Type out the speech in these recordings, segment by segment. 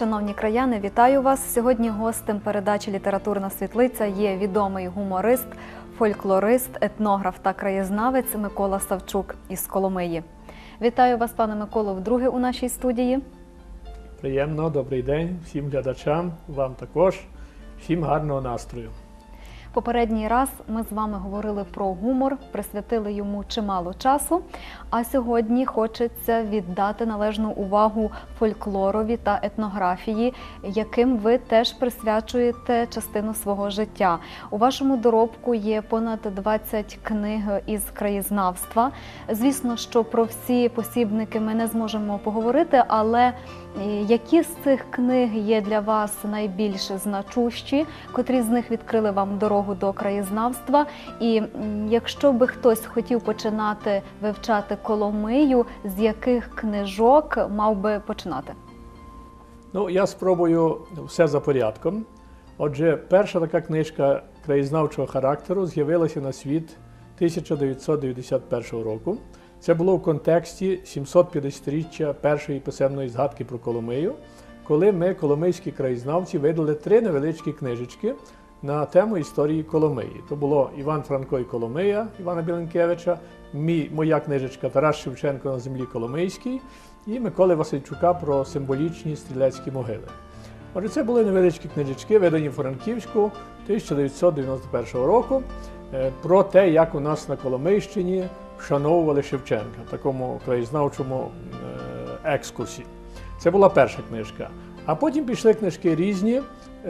Шановні краяни, вітаю вас. Сьогодні гостем передачі Літературна світлиця є відомий гуморист, фольклорист, етнограф та краєзнавець Микола Савчук із Коломиї. Вітаю вас, пане Миколо, вдруге у нашій студії. Приємно, добрий день всім глядачам, вам також, всім гарного настрою. Попередній раз ми з вами говорили про гумор, присвятили йому чимало часу. А сьогодні хочеться віддати належну увагу фольклорові та етнографії, яким ви теж присвячуєте частину свого життя. У вашому доробку є понад 20 книг із краєзнавства. Звісно, що про всі посібники ми не зможемо поговорити, але е, які з цих книг є для вас найбільш значущі, котрі з них відкрили вам дорогу до краєзнавства? І якщо би хтось хотів починати вивчати Коломию, з яких книжок мав би починати? Ну, я спробую все за порядком. Отже, перша така книжка краєзнавчого характеру з'явилася на світ 1991 року. Це було в контексті 750-річчя першої писемної згадки про Коломию, коли ми, коломийські краєзнавці, видали три невеличкі книжечки на тему історії Коломиї. То було Іван Франко і Коломия Івана Біленкевича, мій, моя книжечка Тарас Шевченко на землі Коломийській і Миколи Васильчука про символічні стрілецькі могили. Отже, це були невеличкі книжечки, видані в Франківську 1991 року, е, про те, як у нас на Коломийщині вшановували Шевченка в такому краєзнавчому е, екскурсі. Це була перша книжка. А потім пішли книжки різні,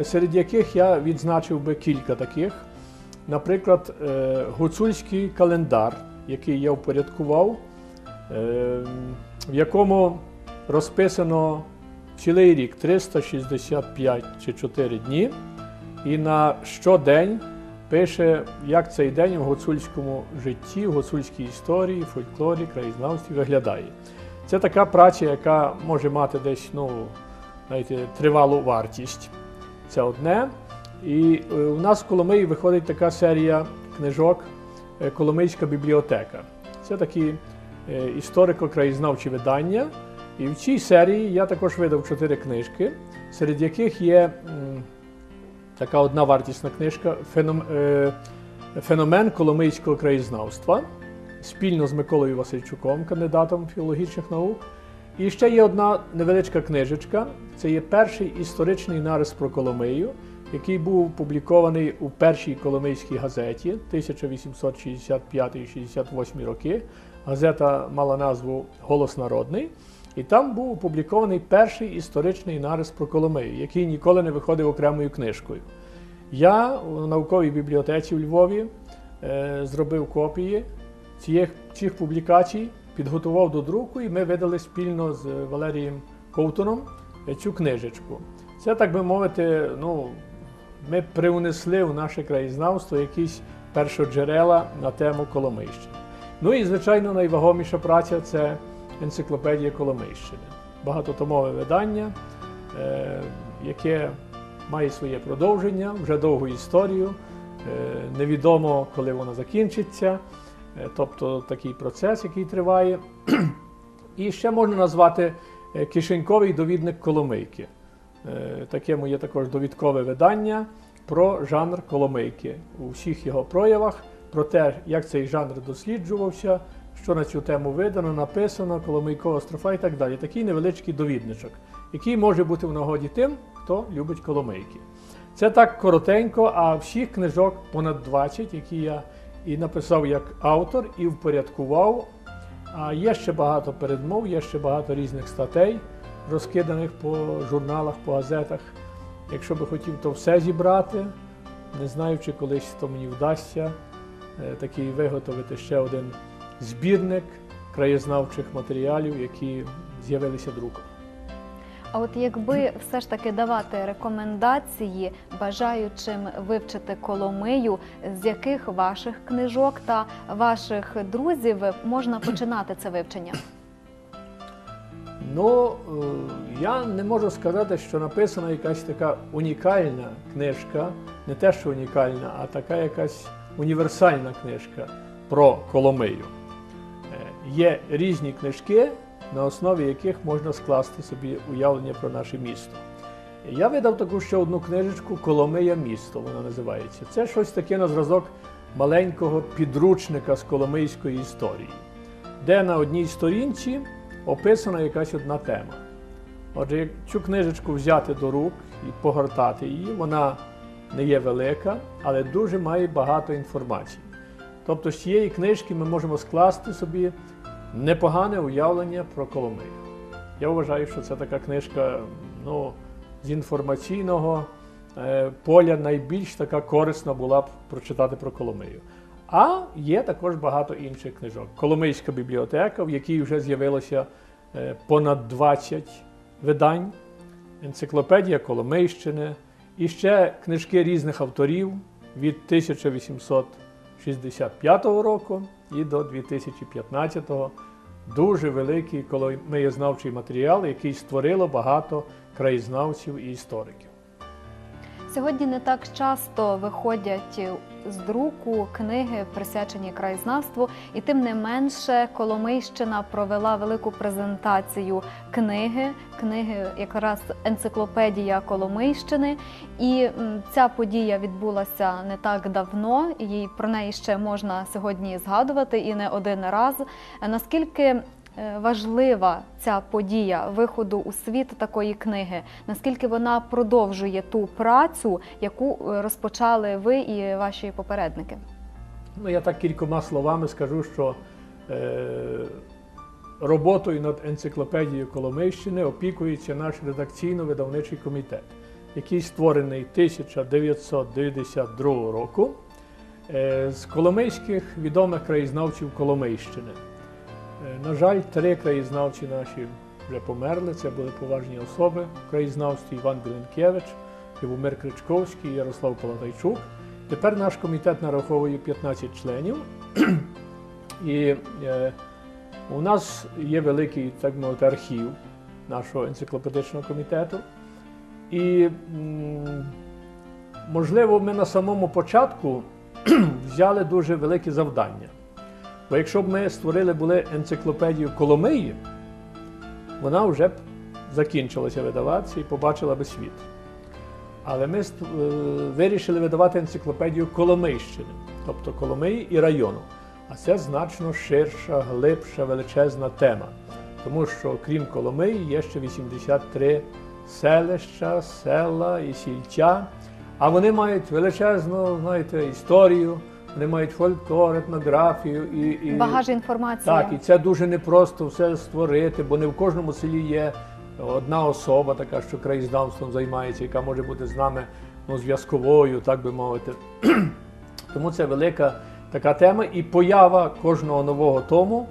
серед яких я відзначив би кілька таких. Наприклад, е, гуцульський календар, який я впорядкував, е, в якому розписано цілий рік 365 чи 4 дні, і на щодень пише, як цей день в гуцульському житті, в гуцульській історії, фольклорі, краєзнавстві виглядає. Це така праця, яка може мати десь ну, знаєте, тривалу вартість. Це одне. І е, у нас в Коломиї виходить така серія книжок е, Коломийська бібліотека. Це такі е, історико-краєзнавчі видання. І в цій серії я також видав чотири книжки, серед яких є така одна вартісна книжка Феномен Коломийського краєзнавства спільно з Миколою Васильчуком, кандидатом філологічних наук. І ще є одна невеличка книжечка. Це є перший історичний нарис про Коломию, який був опублікований у першій Коломийській газеті 1865-68 роки. Газета мала назву Голос Народний. І там був опублікований перший історичний нарис про Коломию, який ніколи не виходив окремою книжкою. Я у науковій бібліотеці у Львові е, зробив копії цих, цих публікацій, підготував до друку, і ми видали спільно з Валерієм Ковтуном е, цю книжечку. Це, так би мовити, ну, ми привнесли в наше краєзнавство якісь першоджерела на тему Коломийщини. Ну і, звичайно, найвагоміша праця це енциклопедія Коломийщини. Багатотомове видання, е, яке має своє продовження, вже довгу історію. Е, невідомо, коли воно закінчиться, тобто такий процес, який триває. І ще можна назвати е, кишеньковий довідник Коломийки. Е, Таке моє також довідкове видання про жанр Коломийки у всіх його проявах, про те, як цей жанр досліджувався, що на цю тему видано, написано, Коломийкова строфа і так далі. Такий невеличкий довідничок, який може бути в нагоді тим, хто любить Коломийки. Це так коротенько, а всіх книжок понад 20, які я і написав як автор, і впорядкував. А є ще багато передмов, є ще багато різних статей, розкиданих по журналах, по газетах. Якщо би хотів то все зібрати, не знаю, чи колись то мені вдасться е, такий виготовити ще один збірник краєзнавчих матеріалів, які з'явилися друком. А от якби все ж таки давати рекомендації бажаючим вивчити Коломию, з яких ваших книжок та ваших друзів можна починати це вивчення? Ну, е, я не можу сказати, що написана якась така унікальна книжка, не те, що унікальна, а така якась універсальна книжка про Коломию. Е, Є різні книжки, на основі яких можна скласти собі уявлення про наше місто. Я видав таку ще одну книжечку Коломия місто, вона називається. Це щось таке на зразок маленького підручника з коломийської історії, де на одній сторінці описана якась одна тема. Отже, як цю книжечку взяти до рук і погортати її, вона не є велика, але дуже має багато інформації. Тобто з цієї книжки ми можемо скласти собі непогане уявлення про Коломию. Я вважаю, що це така книжка ну, з інформаційного е, поля найбільш така корисна була б прочитати про Коломию. А є також багато інших книжок. Коломийська бібліотека, в якій вже з'явилося е, понад 20 видань, енциклопедія Коломийщини, і ще книжки різних авторів від 1865 року і до 2015 Дуже великий коломиєзнавчий матеріал, який створило багато краєзнавців і істориків. Сьогодні не так часто виходять з друку книги, присвячені краєзнавству, і тим не менше Коломийщина провела велику презентацію книги, книги якраз енциклопедія Коломийщини. І ця подія відбулася не так давно, і про неї ще можна сьогодні згадувати і не один раз. Наскільки важлива ця подія виходу у світ такої книги? Наскільки вона продовжує ту працю, яку е, розпочали ви і ваші попередники? Ну, я так кількома словами скажу, що е, роботою над енциклопедією Коломийщини опікується наш редакційно-видавничий комітет, який створений 1992 року е, з коломийських відомих краєзнавців Коломийщини. Е, на жаль, три краєзнавці наші вже померли. Це були поважні особи в краєзнавстві Іван Біленкевич, Любомир Кричковський, Ярослав Палатайчук. Тепер наш комітет нараховує 15 членів. І е, у нас є великий, так мовити, архів нашого енциклопедичного комітету. І, можливо, ми на самому початку взяли дуже велике завдання. Бо якщо б ми створили були енциклопедію Коломиї, вона вже б закінчилася видаватися і побачила би світ. Але ми е, вирішили видавати енциклопедію Коломийщини, тобто Коломиї і району. А це значно ширша, глибша, величезна тема. Тому що крім Коломиї є ще 83 селища, села і сільця. А вони мають величезну, знаєте, історію, вони мають фольклор, етнографію і, і Багаж інформації. так, і це дуже непросто все створити, бо не в кожному селі є одна особа, така, що краєзнавством займається, яка може бути з нами ну, зв'язковою, так би мовити. Тому це велика така тема, і поява кожного нового тому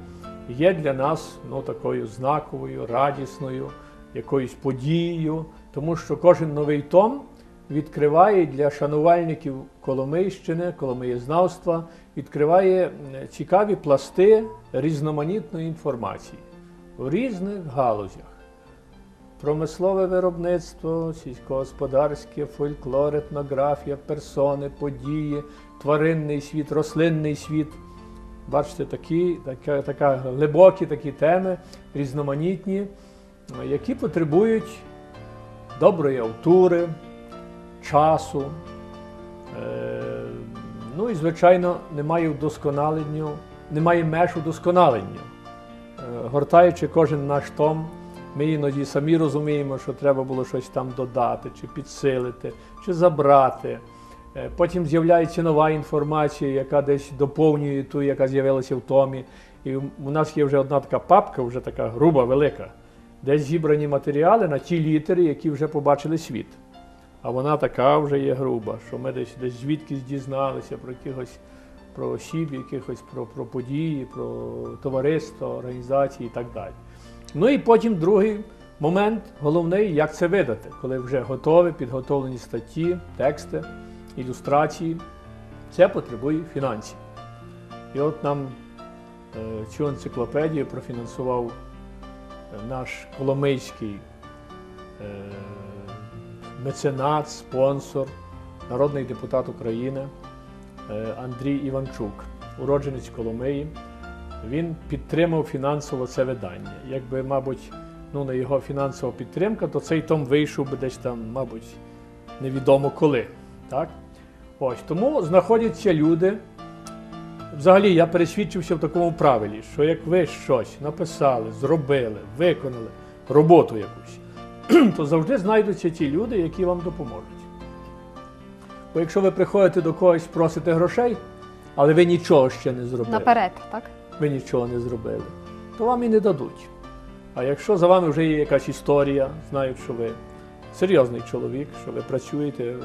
є для нас ну, такою знаковою, радісною, якоюсь подією, тому що кожен новий том відкриває для шанувальників Коломийщини, Коломиєзнавства, відкриває цікаві пласти різноманітної інформації в різних галузях. Промислове виробництво, сільськогосподарське, фольклор, етнографія, персони, події, тваринний світ, рослинний світ. Бачите, такі, така, така глибокі такі теми, різноманітні, які потребують доброї автури, часу. Е, ну і, звичайно, немає вдосконаленню, немає меж удосконаленню. Е, Гортаючи кожен наш том, ми іноді самі розуміємо, що треба було щось там додати, чи підсилити, чи забрати. Е, Потім з'являється нова інформація, яка десь доповнює ту, яка з'явилася в томі. І у нас є вже одна така папка, вже така груба, велика, де зібрані матеріали на ті літери, які вже побачили світ. А вона така вже є груба, що ми десь десь звідкись дізналися про якихось про осіб, якихось про, про події, про товариства, організації і так далі. Ну і потім другий момент, головний, як це видати, коли вже готові, підготовлені статті, тексти, ілюстрації. Це потребує фінансів. І от нам е, цю енциклопедію профінансував е, наш коломийський е, меценат, спонсор, народний депутат України е, Андрій Іванчук, уродженець Коломиї. Він підтримав фінансово це видання. Якби, мабуть, ну, на його фінансова підтримка, то цей том вийшов би десь там, мабуть, невідомо коли. Так? Ось, тому знаходяться люди. Взагалі, я пересвідчився в такому правилі, що як ви щось написали, зробили, виконали роботу якусь, то завжди знайдуться ті люди, які вам допоможуть. Бо якщо ви приходите до когось, просите грошей, але ви нічого ще не зробили Наперед, так? ви нічого не зробили, то вам і не дадуть. А якщо за вами вже є якась історія, знають, що ви серйозний чоловік, що ви працюєте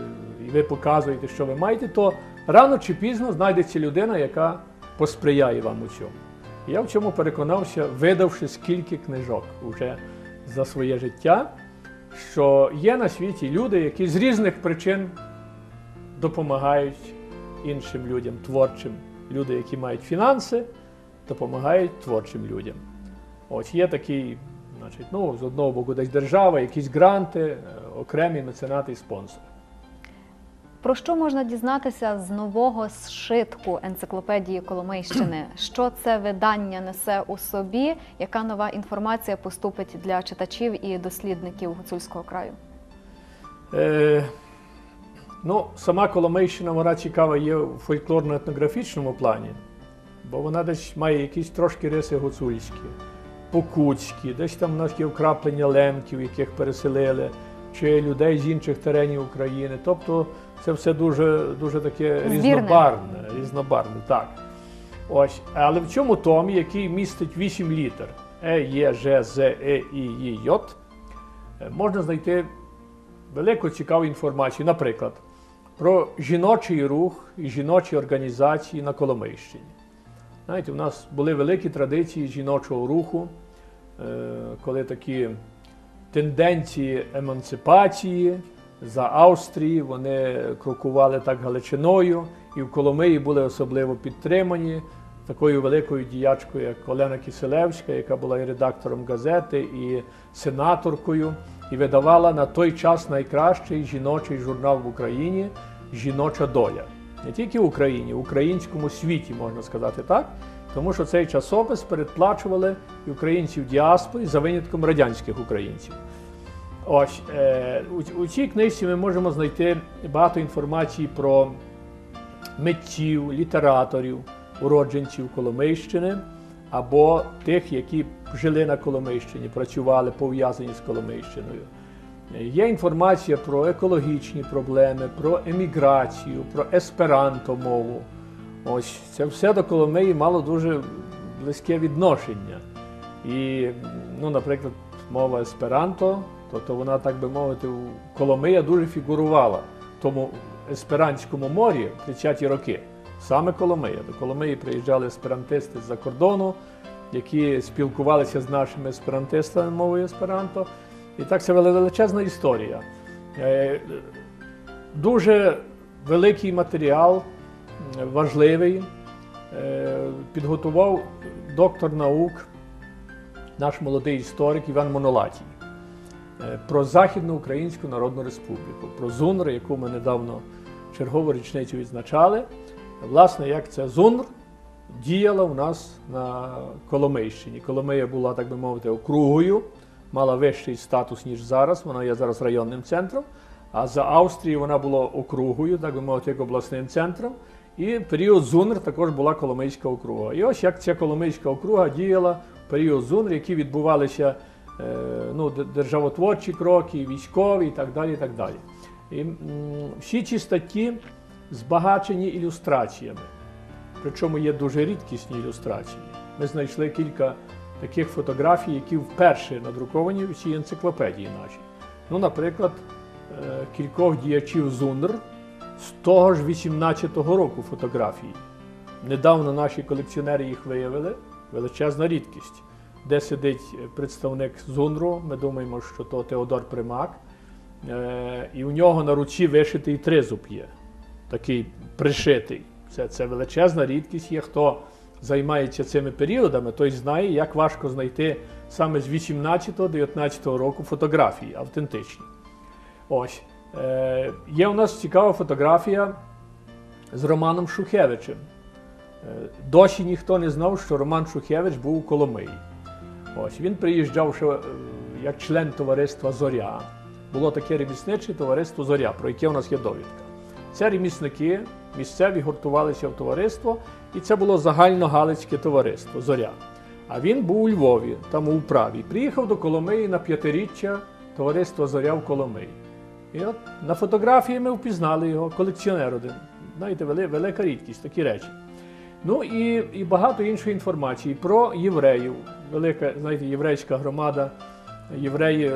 і ви показуєте, що ви маєте, то рано чи пізно знайдеться людина, яка посприяє вам у цьому. Я в цьому переконався, видавши скільки книжок вже за своє життя, що є на світі люди, які з різних причин допомагають іншим людям, творчим, люди, які мають фінанси, допомагають творчим людям. Ось є такий, значить, ну, з одного боку, десь держава, якісь гранти, е, окремі меценати і спонсори. Про що можна дізнатися з нового зшитку енциклопедії Коломийщини? Що це видання несе у собі? Яка нова інформація поступить для читачів і дослідників гуцульського краю? Е, ну, сама Коломийщина, вона цікава є в фольклорно-етнографічному плані, бо вона десь має якісь трошки риси гуцульські, покутські, десь там у нас є вкраплення лемків, яких переселили, чи людей з інших теренів України. Тобто це все дуже, дуже таке Збірне. різнобарвне, різнобарвне, так. Ось, але в цьому томі, який містить 8 літер Е, Є, Ж, З, Е, І, Й, е, можна знайти велику цікаву інформацію, наприклад, про жіночий рух і жіночі організації на Коломийщині. Знаєте, у нас були великі традиції жіночого руху, е, коли такі тенденції емансипації за Австрії, вони крокували так Галичиною, і в Коломиї були особливо підтримані такою великою діячкою, як Олена Киселевська, яка була і редактором газети, і сенаторкою, і видавала на той час найкращий жіночий журнал в Україні Жіноча доля. Не тільки в Україні, в українському світі, можна сказати так. Тому що цей часопис передплачували українців діаспорі за винятком радянських українців. Ось е, у, у цій книжці ми можемо знайти багато інформації про митців, літераторів, уродженців Коломийщини або тих, які жили на Коломийщині, працювали пов'язані з Коломийщиною. Є інформація про екологічні проблеми, про еміграцію, про есперанто мову. Ось це все до Коломиї мало дуже близьке відношення. І, ну, наприклад, мова есперанто, тобто вона, так би мовити, Коломия дуже фігурувала в тому есперантському морі в 30-ті роки. Саме Коломия. До Коломиї приїжджали есперантисти з-за кордону, які спілкувалися з нашими есперантистами мовою есперанто. І так це величезна історія. Е, Дуже великий матеріал, важливий. Е, Підготував доктор наук, наш молодий історик Іван Монолатій е, про Західну Українську Народну Республіку, про ЗУНР, яку ми недавно чергову річницю відзначали. Власне, як це ЗУНР діяла у нас на Коломийщині. Коломия була, так би мовити, округою, мала вищий статус, ніж зараз. Вона є зараз районним центром. А за Австрії вона була округою, так би мовити, як обласним центром. І в період ЗУНР також була Коломийська округа. І ось як ця Коломийська округа діяла в період ЗУНР, які відбувалися е, ну, державотворчі кроки, військові і так далі. І так далі. І, всі ці статті збагачені ілюстраціями. Причому є дуже рідкісні ілюстрації. Ми знайшли кілька таких фотографій, які вперше надруковані у цій енциклопедії нашій. Ну, наприклад, е, кількох діячів ЗУНР з того ж 18-го року фотографії. Недавно наші колекціонери їх виявили. Величезна рідкість. Де сидить представник ЗУНРу, ми думаємо, що то Теодор Примак. Е, І у нього на руці вишитий тризуб є, такий пришитий. Це, це величезна рідкість є. Хто займається цими періодами, той знає, як важко знайти саме з 18-19 року фотографії автентичні. Ось. Е, є у нас цікава фотографія з Романом Шухевичем. Е, досі ніхто не знав, що Роман Шухевич був у Коломиї. Ось він приїжджав ще, е, як член товариства Зоря. Було таке ремісниче товариство Зоря, про яке у нас є довідка. Це ремісники місцеві гуртувалися в товариство, і це було загальногалицьке товариство Зоря. А він був у Львові, там у управі. Приїхав до Коломиї на п'ятиріччя товариства Зоря в Коломиї. І от на фотографії ми впізнали його, колекціонер один. Знаєте, велика рідкість, такі речі. Ну і, і багато іншої інформації про євреїв. Велика, знаєте, єврейська громада. Євреї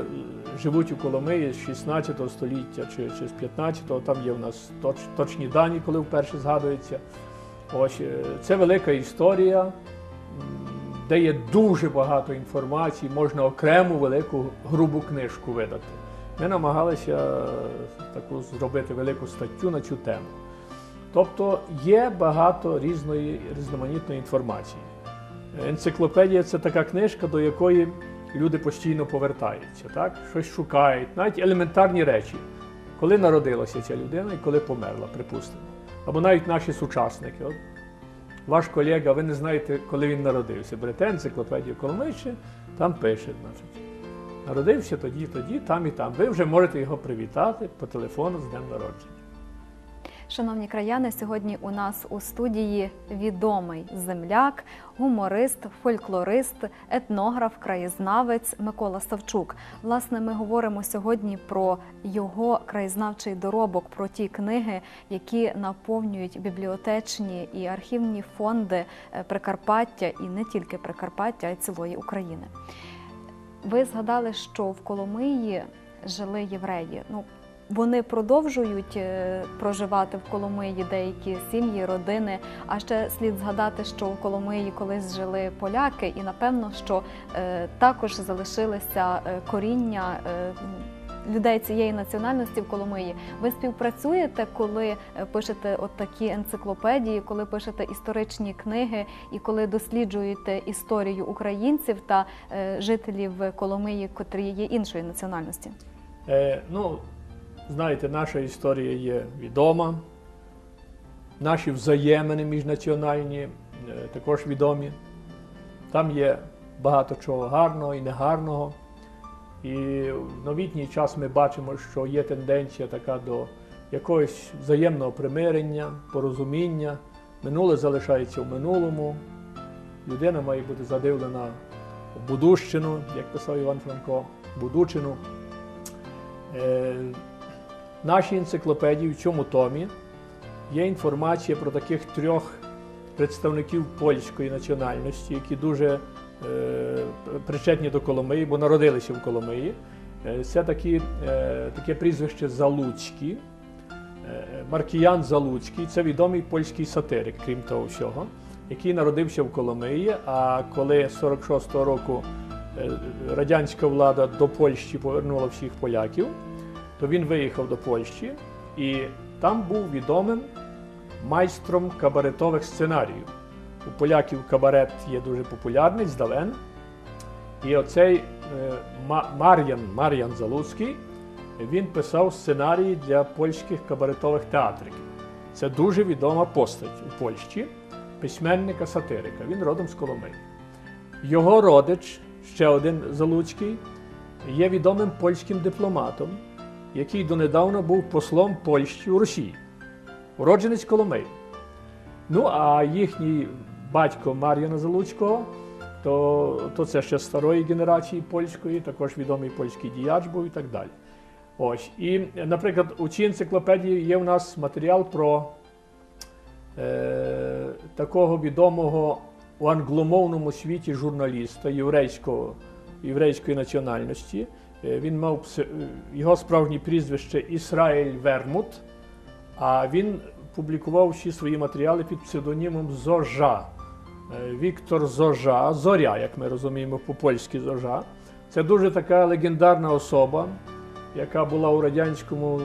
живуть у Коломиї з 16 століття чи, чи з 15-го. Там є в нас точ, точні дані, коли вперше згадується. Ось е, це велика історія, де є дуже багато інформації, можна окрему велику грубу книжку видати. Ми намагалися е, таку зробити велику статтю на цю тему. Тобто є багато різної різноманітної інформації. Енциклопедія це така книжка, до якої люди постійно повертаються, так? щось шукають, навіть елементарні речі, коли народилася ця людина і коли померла, припустимо. Або навіть наші сучасники. От ваш колега, ви не знаєте, коли він народився. Берете енциклопедію Коломийщини, там пише, значить. Народився тоді, тоді, там і там. Ви вже можете його привітати по телефону з днем народження. Шановні краяни, сьогодні у нас у студії відомий земляк, гуморист, фольклорист, етнограф, краєзнавець Микола Савчук. Власне, ми говоримо сьогодні про його краєзнавчий доробок, про ті книги, які наповнюють бібліотечні і архівні фонди е, Прикарпаття і не тільки Прикарпаття, а й цілої України. Ви згадали, що в Коломиї жили євреї. Ну, вони продовжують е, проживати в Коломиї деякі сім'ї, родини. А ще слід згадати, що в Коломиї колись жили поляки, і напевно, що е, також залишилися е, коріння. Людей цієї національності в Коломиї. Ви співпрацюєте, коли е, пишете от такі енциклопедії, коли пишете історичні книги і коли досліджуєте історію українців та е, жителів Коломиї, котрі є іншої національності? Е, ну, знаєте, наша історія є відома. Наші взаємини міжнаціональні е, також відомі. Там є багато чого гарного і негарного. І в новітній час ми бачимо, що є тенденція така до якогось взаємного примирення, порозуміння. Минуле залишається в минулому. Людина має бути задивлена в будущину, як писав Іван Франко, будучину. Е, нашій енциклопедії в цьому томі є інформація про таких трьох представників польської національності, які дуже причетні до Коломиї, бо народилися в Коломиї. Е, Це такі, е, таке прізвище Залуцький. Е, Маркіян Залуцький це відомий польський сатирик, крім того всього, який народився в Коломиї. А коли 46-го року е, радянська влада до Польщі повернула всіх поляків, то він виїхав до Польщі і там був відомим майстром кабаретових сценаріїв. У поляків кабарет є дуже популярний здавен. І оцей е, Мар'ян, Мар'ян Залуцький, він писав сценарії для польських кабаретових театрів. Це дуже відома постать у Польщі, письменника сатирика. Він родом з Коломиї. Його родич, ще один Залуцький, є відомим польським дипломатом, який донедавна був послом Польщі у Росії, уродженець Коломиї. Ну, а їхній батько Мар'яна Залуцького, то, то це ще старої генерації польської, також відомий польський діяч був і так далі. Ось. І, наприклад, у цій енциклопедії є в нас матеріал про е, такого відомого у англомовному світі журналіста єврейського, єврейської національності. Е, Він мав його справжнє прізвище Ісраїль Вермут, а він публікував всі свої матеріали під псевдонімом Зожа. Е, Віктор Зожа, Зоря, як ми розуміємо, по-польськи Зожа. Це дуже така легендарна особа, яка була у радянському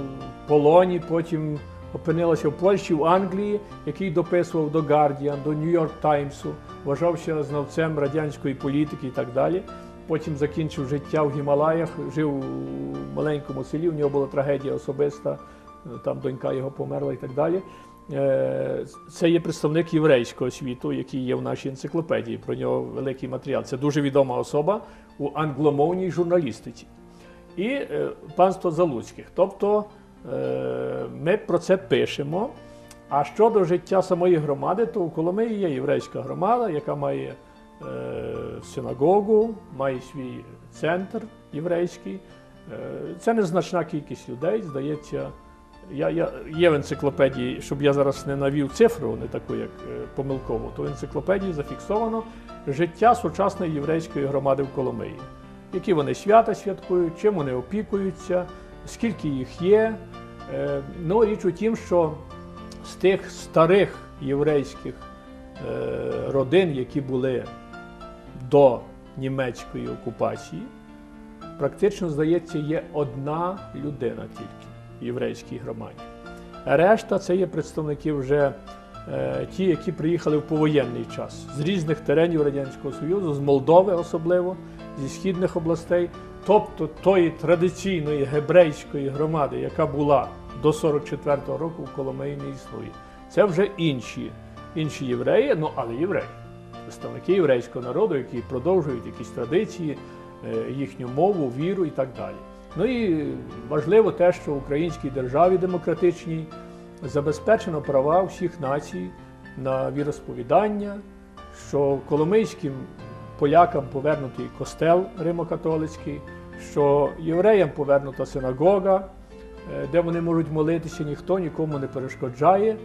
полоні, потім опинилася в Польщі, в Англії, який дописував до Guardian, до York Times, вважався знавцем радянської політики і так далі. Потім закінчив життя в Гімалаях, жив у маленькому селі, у нього була трагедія особиста, там донька його померла і так далі. Е, Це є представник єврейського світу, який є в нашій енциклопедії. Про нього великий матеріал. Це дуже відома особа у англомовній журналістиці. І е, панство Залуцьких. Тобто е, ми про це пишемо. А щодо життя самої громади, то у Коломиї є єврейська громада, яка має синагогу, має свій центр єврейський. Це незначна кількість людей, здається. Я, я, є в енциклопедії, щоб я зараз не навів цифру, не таку, як е, помилкову, то в енциклопедії зафіксовано життя сучасної єврейської громади в Коломиї. Які вони свята святкують, чим вони опікуються, скільки їх є. Е, Ну, річ у тім, що з тих старих єврейських е, родин, які були до німецької окупації, практично, здається, є одна людина тільки єврейській громаді. Решта це є представники вже е, ті, які приїхали в повоєнний час з різних теренів Радянського Союзу, з Молдови особливо, зі східних областей, тобто тої традиційної гебрейської громади, яка була до 44-го року в Коломиї не існує. Це вже інші, інші євреї, ну але євреї, представники єврейського народу, які продовжують якісь традиції, е, їхню мову, віру і так далі. Ну і важливо те, що в українській державі демократичній забезпечено права всіх націй на віросповідання, що коломийським полякам повернутий костел римокатолицький, що євреям повернута синагога, е, де вони можуть молитися, ніхто нікому не перешкоджає.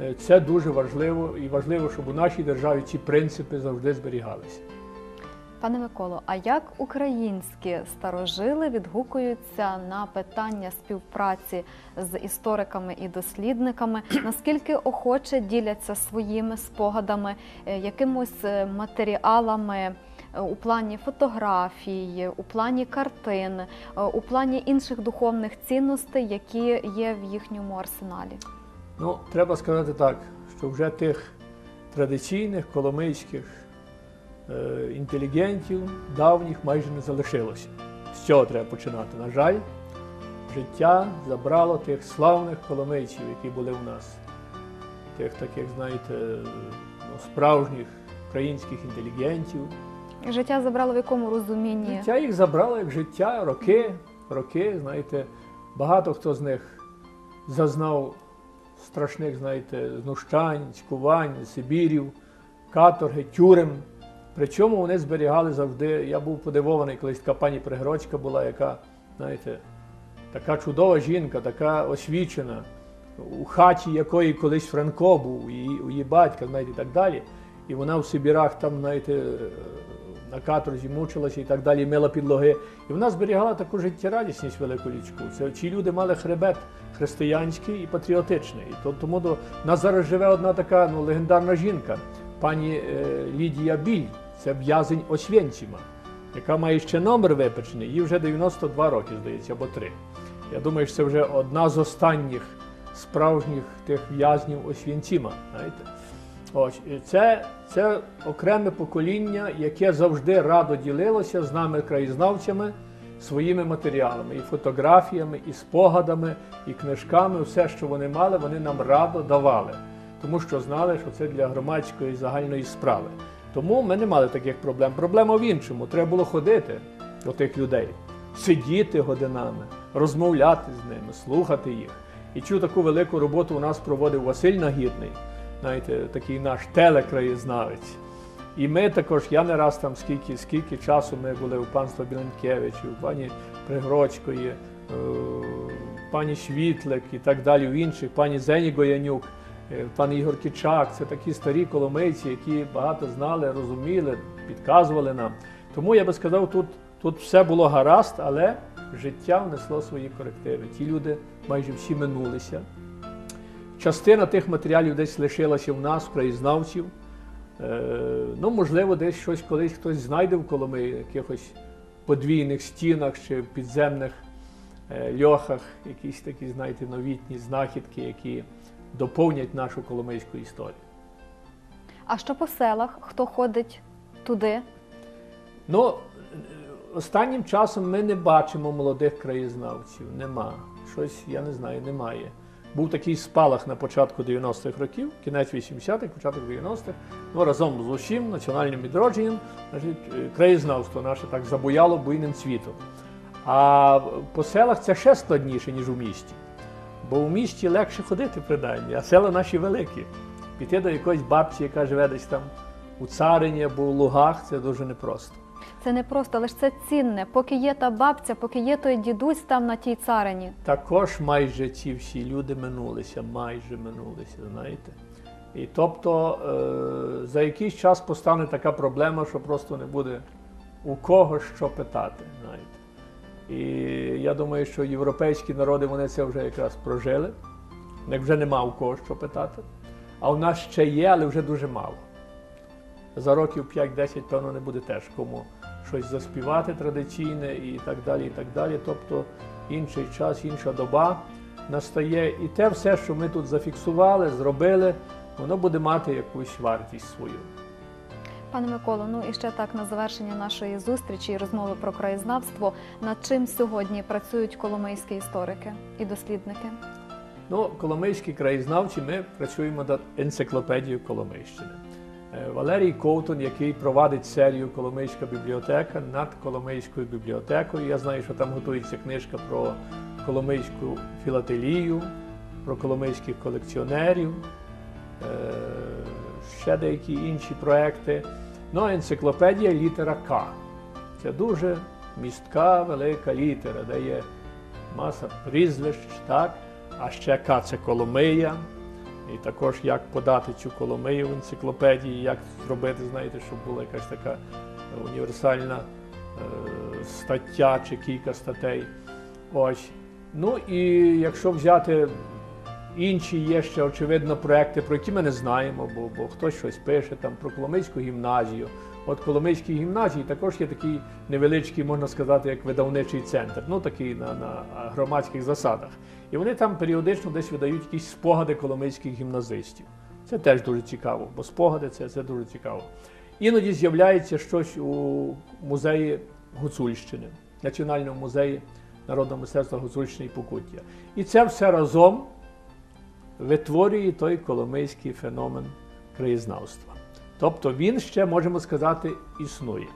Е, Це дуже важливо і важливо, щоб у нашій державі ці принципи завжди зберігалися. Пане Миколо, а як українські старожили відгукуються на питання співпраці з істориками і дослідниками? Наскільки охоче діляться своїми спогадами, е, якимось е, матеріалами е, у плані фотографій, у плані картин, у плані інших духовних цінностей, які є в їхньому арсеналі? Ну, треба сказати так, що вже тих традиційних коломийських інтелігентів давніх майже не залишилося. З цього треба починати. На жаль, життя забрало тих славних коломийців, які були в нас, тих таких, знаєте, ну, справжніх українських інтелігентів. Життя забрало в якому розумінні? Життя їх забрало як життя, роки, роки, знаєте, багато хто з них зазнав страшних, знаєте, знущань, цькувань, Сибірів, каторги, тюрем. Причому вони зберігали завжди. Я був подивований, колись така пані Пригородська була, яка, знаєте, така чудова жінка, така освічена, у хаті якої колись Франко був, її, її батька, знаєте, і так далі. І вона в Сибірах там, знаєте, на каторзі мучилася і так далі, мила підлоги. І вона зберігала таку життєрадісність велику лічку. Це ці люди мали хребет християнський і патріотичний. І то, тому до нас зараз живе одна така ну, легендарна жінка, пані е, Лідія Біль, це в'язень Освєнціма, яка має ще номер випечений, їй вже 92 роки, здається, або 3. Я думаю, що це вже одна з останніх справжніх тих в'язнів Освєнціма. Це, це окреме покоління, яке завжди радо ділилося з нами, краєзнавцями, своїми матеріалами, і фотографіями, і спогадами, і книжками. Все, що вони мали, вони нам радо давали, тому що знали, що це для громадської загальної справи. Тому ми не мали таких проблем. Проблема в іншому. Треба було ходити до тих людей, сидіти годинами, розмовляти з ними, слухати їх. І цю таку велику роботу у нас проводив Василь Нагірний знаєте, такий наш телекраєзнавець. І ми також, я не раз там скільки, скільки часу ми були у панства Біленкевичів, у пані Пригродської, е, пані Світлик і так далі, у інших, пані Зені Гоянюк, пан Ігор Кічак. Це такі старі коломийці, які багато знали, розуміли, підказували нам. Тому я би сказав, тут, тут все було гаразд, але життя внесло свої корективи. Ті люди майже всі минулися. Частина тих матеріалів десь лишилася в нас, в краєзнавців. Е, ну, можливо, десь щось колись хтось знайде в Коломиї, якихось подвійних стінах чи підземних е, льохах, якісь такі, знаєте, новітні знахідки, які доповнять нашу коломийську історію. А що по селах? Хто ходить туди? Ну, останнім часом ми не бачимо молодих краєзнавців. Нема. Щось, я не знаю, немає. був такий спалах на початку 90-х років, кінець 80-х, початок 90-х. Ну, разом з усім національним відродженням, значить, е, краєзнавство наше так забуяло буйним цвітом. А по селах це ще складніше, ніж у місті. Бо у місті легше ходити принаймні, а села наші великі. Піти до якоїсь бабці, яка живе десь там у царині або у лугах, це дуже непросто. Це не просто, але ж це цінне. Поки є та бабця, поки є той дідусь там на тій царині. Також майже ці всі люди минулися, майже минулися, знаєте. І тобто е, за якийсь час постане така проблема, що просто не буде у кого що питати. знаєте. І я думаю, що європейські народи вони це вже якраз прожили. У вже нема у кого що питати. А у нас ще є, але вже дуже мало. За років 5-10, певно, не буде теж кому щось заспівати традиційне і так далі. і так далі. Тобто інший час, інша доба настає. І те все, що ми тут зафіксували, зробили, воно буде мати якусь вартість свою. Пане Миколо, ну і ще так на завершення нашої зустрічі і розмови про краєзнавство. Над чим сьогодні працюють коломийські історики і дослідники? Ну, Коломийські краєзнавці, ми працюємо над енциклопедією Коломийщини. Е, Валерій Ковтун, який провадить серію Коломийська бібліотека над Коломийською бібліотекою. Я знаю, що там готується книжка про Коломийську філателію, про коломийських колекціонерів, е, ще деякі інші проекти. Ну, а енциклопедія літера К. Це дуже містка, велика літера, де є маса прізвищ, так? А ще К це Коломия. І також як подати цю Коломию в енциклопедії, як зробити, знаєте, щоб була якась така універсальна е, стаття чи кілька статей. Ось. Ну і якщо взяти інші є ще, очевидно, проекти, про які ми не знаємо, бо, бо хтось щось пише там про Коломийську гімназію. От Коломийській гімназії також є такий невеличкий, можна сказати, як видавничий центр, ну такий на, на громадських засадах. І вони там періодично десь видають якісь спогади коломийських гімназистів. Це теж дуже цікаво, бо спогади це, це дуже цікаво. Іноді з'являється щось у музеї Гуцульщини, Національному музеї народного мистецтва Гуцульщини і Покуття. І це все разом витворює той коломийський феномен краєзнавства. Тобто він ще, можемо сказати, існує.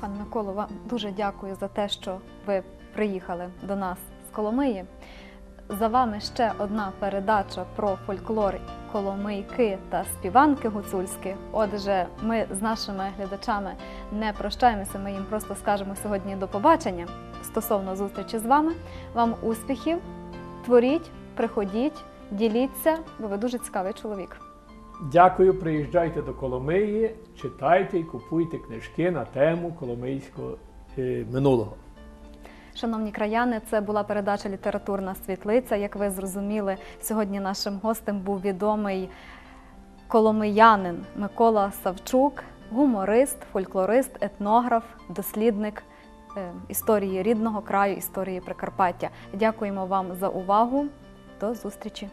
Пане Миколо, вам дуже дякую за те, що ви приїхали до нас з Коломиї. За вами ще одна передача про фольклор Коломийки та співанки гуцульські. Отже, ми з нашими глядачами не прощаємося, ми їм просто скажемо сьогодні до побачення стосовно зустрічі з вами. Вам успіхів, творіть, приходіть, діліться, бо ви дуже цікавий чоловік. Дякую, приїжджайте до Коломиї, читайте і купуйте книжки на тему коломийського е, минулого. Шановні краяни, це була передача Літературна світлиця. Як ви зрозуміли, сьогодні нашим гостем був відомий коломиянин Микола Савчук, гуморист, фольклорист, етнограф, дослідник е, історії рідного краю, історії Прикарпаття. Дякуємо вам за увагу. До зустрічі!